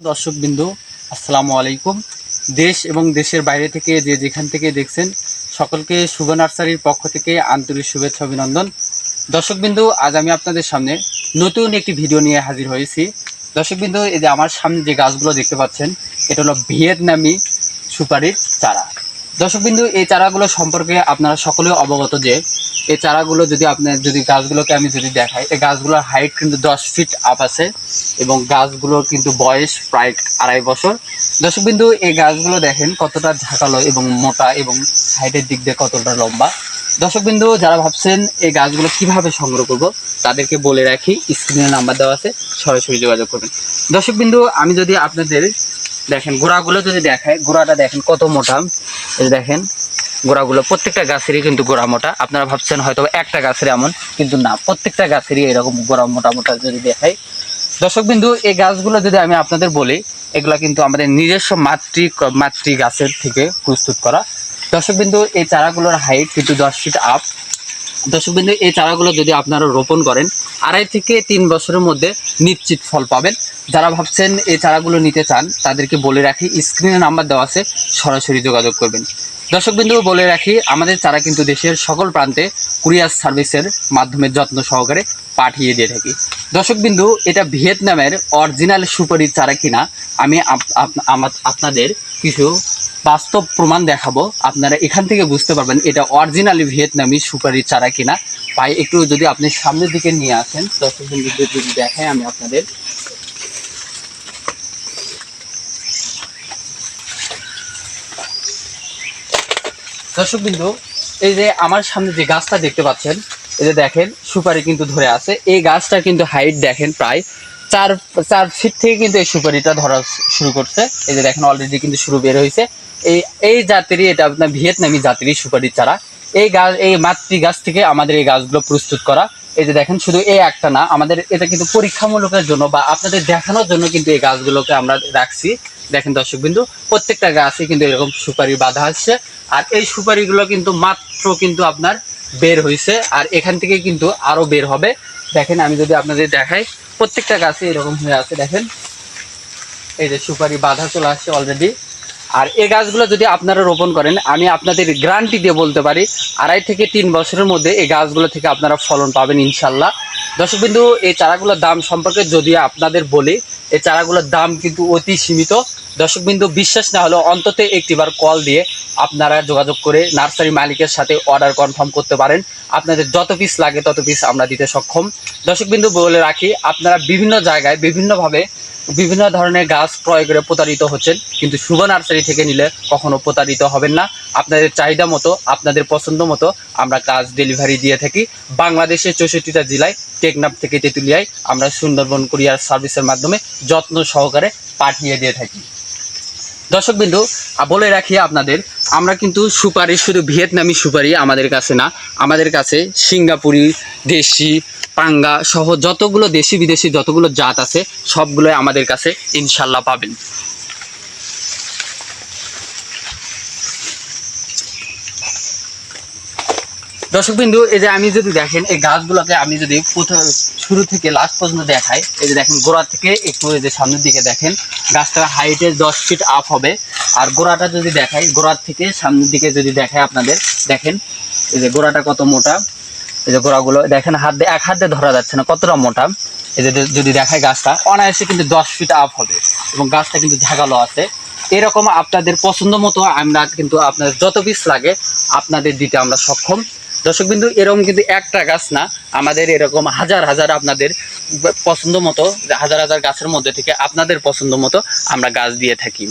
দর্শক বিন্দু আসসালামু আলাইকুম। দেশ এবং দেশের বাইরে থেকে যে যেখান থেকে দেখছেন, সকলকে শুভ নার্সারির পক্ষ থেকে আন্তরিক শুভেচ্ছা, অভিনন্দন। দর্শক বিন্দু আজ আমি আপনাদের সামনে নতুন একটি ভিডিও নিয়ে হাজির হয়েছি। দর্শক বিন্দু এই যে আমার সামনে যে গাছগুলো দেখতে পাচ্ছেন, এটা হলো ভিয়েতনামি সুপারির চারা। দর্শক বিন্দু এই চারাগুলো সম্পর্কে আপনারা সকলেও অবগত যে এই চারাগুলো যদি আপনার যদি গাছগুলোকে আমি যদি দেখাই, এই গাছগুলোর হাইট কিন্তু দশ ফিট আপ আছে এবং গাছগুলোর কিন্তু বয়স প্রায় আড়াই বছর। দর্শক বিন্দু, এই গাছগুলো দেখেন কতটা ঝাঁকালো এবং মোটা এবং হাইটের দিক দিয়ে কতটা লম্বা। দর্শক বিন্দু, যারা ভাবছেন এই গাছগুলো কীভাবে সংগ্রহ করব, তাদেরকে বলে রাখি স্ক্রিনে নাম্বার দেওয়া আছে, সরাসরি যোগাযোগ করবেন। দর্শক বিন্দু, আমি যদি আপনাদের দেখেন, গোড়াগুলো যদি দেখায় গোড়াটা দেখেন কত মোটা। দেখেন গোড়াগুলো, প্রত্যেকটা গাছেরই কিন্তু গোড়া মোটা। আপনারা ভাবছেন হয়তো একটা গাছের এমন, কিন্তু না, প্রত্যেকটা গাছেরই এরকম গোড়া মোটা মোটা যদি দেখাই। দর্শক বিন্দু, এই গাছগুলো যদি আমি আপনাদের বলি, এগুলা কিন্তু আমাদের নিজস্ব মাতৃ মাতৃ গাছের থেকে প্রস্তুত করা। দর্শক বিন্দু, এই চারাগুলোর হাইট কিন্তু দশ ফিট আপ দর্শক বিন্দু, এই চারাগুলো যদি আপনারা রোপণ করেন আড়াই থেকে তিন বছরের মধ্যে নিশ্চিত ফল পাবেন। যারা ভাবছেন এই চারাগুলো নিতে চান, তাদেরকে বলে রাখি, স্ক্রিনে নাম্বার দেওয়া আছে, সরাসরি যোগাযোগ করবেন। দর্শক বিন্দু বলে রাখি, আমাদের চারা কিন্তু দেশের সকল প্রান্তে কুরিয়ার সার্ভিসের মাধ্যমে যত্ন সহকারে পাঠিয়ে দিয়ে থাকি। দর্শক বিন্দু এটা ভিয়েতনামের অরিজিনাল সুপারির চারা কিনা, আমি আপ- আপ- আমা- আপনাদের কিছু বাস্তব প্রমাণ দেখাবো। আপনারা এখান থেকে বুঝতে পারবেন এটা অরিজিনালি ভিয়েতনামি সুপারির চারা কিনা। ভাই একটু যদি আপনি সামনের দিকে নিয়ে আসেন দর্শক বিন্দু যদি দেখাই আমি আপনাদের দর্শক বিন্দু এই যে আমার সামনে যে গাছটা দেখতে পাচ্ছেন, এই যে দেখেন, সুপারি কিন্তু ধরে আছে। এই গাছটা কিন্তু হাইট দেখেন প্রায় চার চার ফিট থেকে কিন্তু এই সুপারিটা ধরা শুরু করছে। এই যে দেখেন অলরেডি কিন্তু শুরু বের হয়েছে। এই এই জাতেরই এটা আপনার ভিয়েতনামি জাতেরই সুপারির চারা। এই গাছ, এই মাতৃ গাছ থেকে আমাদের এই গাছগুলো প্রস্তুত করা। এই যে দেখেন, শুধু এই একটা না, আমাদের এটা কিন্তু পরীক্ষামূলকের জন্য বা আপনাদের দেখানোর জন্য কিন্তু এই গাছগুলোকে আমরা রাখছি। দেখেন দর্শক বিন্দু, প্রত্যেকটা গাছে কিন্তু এরকম সুপারি বাঁধা আসছে আর এই সুপারিগুলো কিন্তু মাত্র কিন্তু আপনার বের হয়েছে। আর এখান থেকে কিন্তু আরও বের হবে। দেখেন, আমি যদি আপনাদের দেখাই প্রত্যেকটা গাছে এরকম হয়ে আছে, দেখেন। এই যে সুপারি বাধা চলে আসছে অলরেডি আর এই গাছগুলো যদি আপনারা রোপণ করেন, আমি আপনাদের গ্যারান্টি দিয়ে বলতে পারি, আড়াই থেকে তিন বছরের মধ্যে এই গাছগুলো থেকে আপনারা ফলন পাবেন ইনশাল্লাহ। দর্শক বিন্দু, এই চারাগুলোর দাম সম্পর্কে যদি আপনাদের বলি, এই চারাগুলোর দাম কিন্তু অতি সীমিত। দর্শক বিন্দু বিশ্বাস না হলেও অন্তত একটিবার কল দিয়ে আপনারা যোগাযোগ করে নার্সারি মালিকের সাথে অর্ডার কনফার্ম করতে পারেন। আপনাদের যত পিস লাগে তত পিস আমরা দিতে সক্ষম। দর্শক বিন্দু বলে রাখি, আপনারা বিভিন্ন জায়গায় বিভিন্নভাবে বিভিন্ন ধরনের গাছ ক্রয় করে প্রতারিত হচ্ছেন। কিন্তু শুভ নার্সারি থেকে নিলে কখনো প্রতারিত হবেন না। আপনাদের চাহিদা মতো, আপনাদের পছন্দ মতো আমরা গাছ ডেলিভারি দিয়ে থাকি। বাংলাদেশের চৌষট্টিটা জেলায়, টেকনাফ থেকে তেঁতুলিয়ায় আমরা সুন্দরবন কুরিয়ার সার্ভিসের মাধ্যমে যত্ন সহকারে পাঠিয়ে দিয়ে থাকি। দর্শক বিন্দু বলে রাখি আপনাদের, আমরা কিন্তু সুপারি, শুধু ভিয়েতনামি সুপারি আমাদের কাছে না, আমাদের কাছে সিঙ্গাপুরি, দেশি, পাঙ্গা সহ যতগুলো দেশি বিদেশি যতগুলো জাত আছে, সবগুলোই আমাদের কাছে ইনশাল্লাহ পাবেন। দর্শক বিন্দু, এই যে আমি যদি দেখেন, এই গাছগুলোকে আমি যদি প্রথম শুরু থেকে লাস্ট পর্যন্ত দেখাই এই যে দেখেন, গোড়া থেকে একটু এই যে সামনের দিকে দেখেন গাছটা হাইটে দশ ফিট আপ হবে। আর গোড়াটা যদি দেখাই, গোড়ার থেকে সামনের দিকে যদি দেখাই আপনাদের, দেখেন, এই যে গোড়াটা কত মোটা, এই যে গোড়াগুলো, দেখেন, হাত দিয়ে, এক হাত দিয়ে ধরা যাচ্ছে না, কতটা মোটা। এই যে যদি দেখায় গাছটা, অনায়াসে কিন্তু দশ ফিট আপ হবে এবং গাছটা কিন্তু ঝাঁকালো আছে। এরকম আপনাদের পছন্দ মতো আমরা কিন্তু আপনাদের যত পিস লাগে, আপনাদের দিতে আমরা সক্ষম। দর্শক বিন্দু, এরকম কিন্তু একটা গাছ না। আমাদের এরকম হাজার হাজার আপনাদের পছন্দ মতো, হাজার হাজার গাছের মধ্যে থেকে আপনাদের পছন্দ মতো আমরা গাছ দিয়ে থাকি।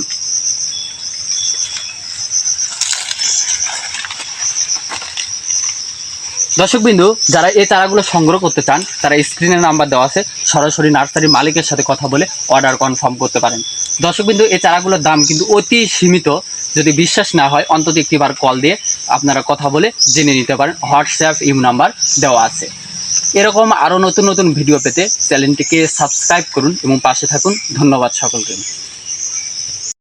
দর্শক বিন্দু, যারা এই চারাগুলো সংগ্রহ করতে চান, তারা স্ক্রিনের নাম্বার দেওয়া আছে। সরাসরি নার্সারি মালিকের সাথে কথা বলে অর্ডার কনফার্ম করতে পারেন। দর্শক বিন্দু, এই চারাগুলোর দাম কিন্তু অতি সীমিত। যদি বিশ্বাস না হয়, অন্তত একটিবার কল দিয়ে আপনারা কথা বলে জেনে নিতে পারেন। হোয়াটসঅ্যাপ ইউ নাম্বার দেওয়া আছে। এরকম আরও নতুন নতুন ভিডিও পেতে চ্যানেলটিকে সাবস্ক্রাইব করুন এবং পাশে থাকুন। ধন্যবাদ সকলকে।